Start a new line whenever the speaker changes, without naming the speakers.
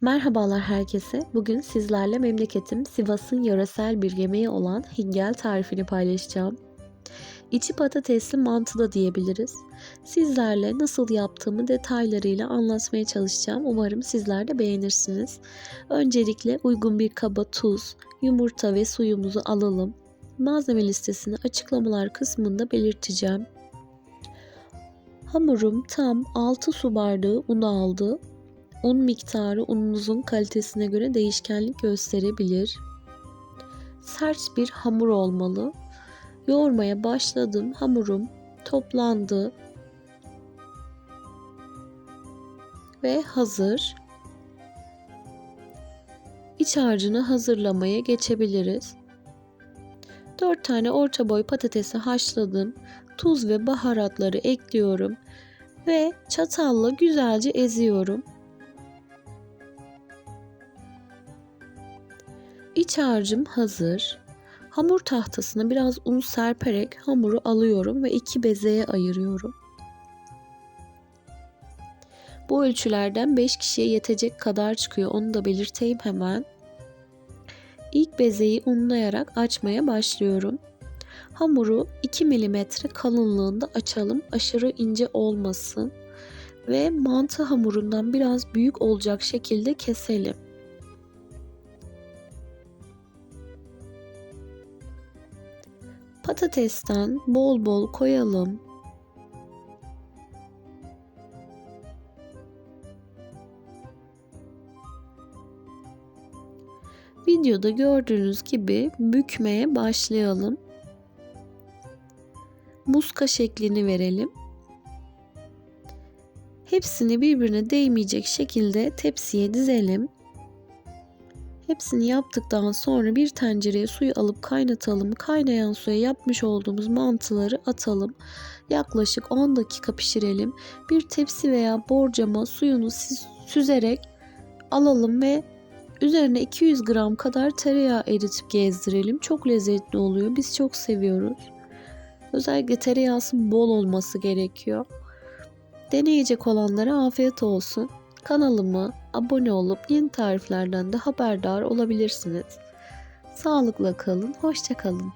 Merhabalar herkese. Bugün sizlerle memleketim Sivas'ın yöresel bir yemeği olan hingel tarifini paylaşacağım. İçi patatesli mantı da diyebiliriz. Sizlerle nasıl yaptığımı detaylarıyla anlatmaya çalışacağım. Umarım sizler de beğenirsiniz. Öncelikle uygun bir kaba tuz, yumurta ve suyumuzu alalım. Malzeme listesini açıklamalar kısmında belirteceğim. Hamurum tam 6 su bardağı un aldı. Un miktarı ununuzun kalitesine göre değişkenlik gösterebilir. Sert bir hamur olmalı. Yoğurmaya başladım. Hamurum toplandı ve hazır. İç harcını hazırlamaya geçebiliriz. 4 tane orta boy patatesi haşladım. Tuz ve baharatları ekliyorum ve çatalla güzelce eziyorum. İç harcım hazır. Hamur tahtasına biraz un serperek hamuru alıyorum ve iki bezeye ayırıyorum. Bu ölçülerden 5 kişiye yetecek kadar çıkıyor. Onu da belirteyim hemen. İlk bezeyi unlayarak açmaya başlıyorum. Hamuru 2 mm kalınlığında açalım. Aşırı ince olmasın. Ve mantı hamurundan biraz büyük olacak şekilde keselim. Patatesten bol bol koyalım. Videoda gördüğünüz gibi bükmeye başlayalım. Muska şeklini verelim. Hepsini birbirine değmeyecek şekilde tepsiye dizelim. Hepsini yaptıktan sonra bir tencereye suyu alıp kaynatalım. Kaynayan suya yapmış olduğumuz mantıları atalım. Yaklaşık 10 dakika pişirelim. Bir tepsi veya borcama suyunu süzerek alalım ve üzerine 200 gram kadar tereyağı eritip gezdirelim. Çok lezzetli oluyor. Biz çok seviyoruz. Özellikle tereyağısı bol olması gerekiyor. Deneyecek olanlara afiyet olsun. Kanalıma abone olup yeni tariflerden de haberdar olabilirsiniz. Sağlıkla kalın, hoşça kalın.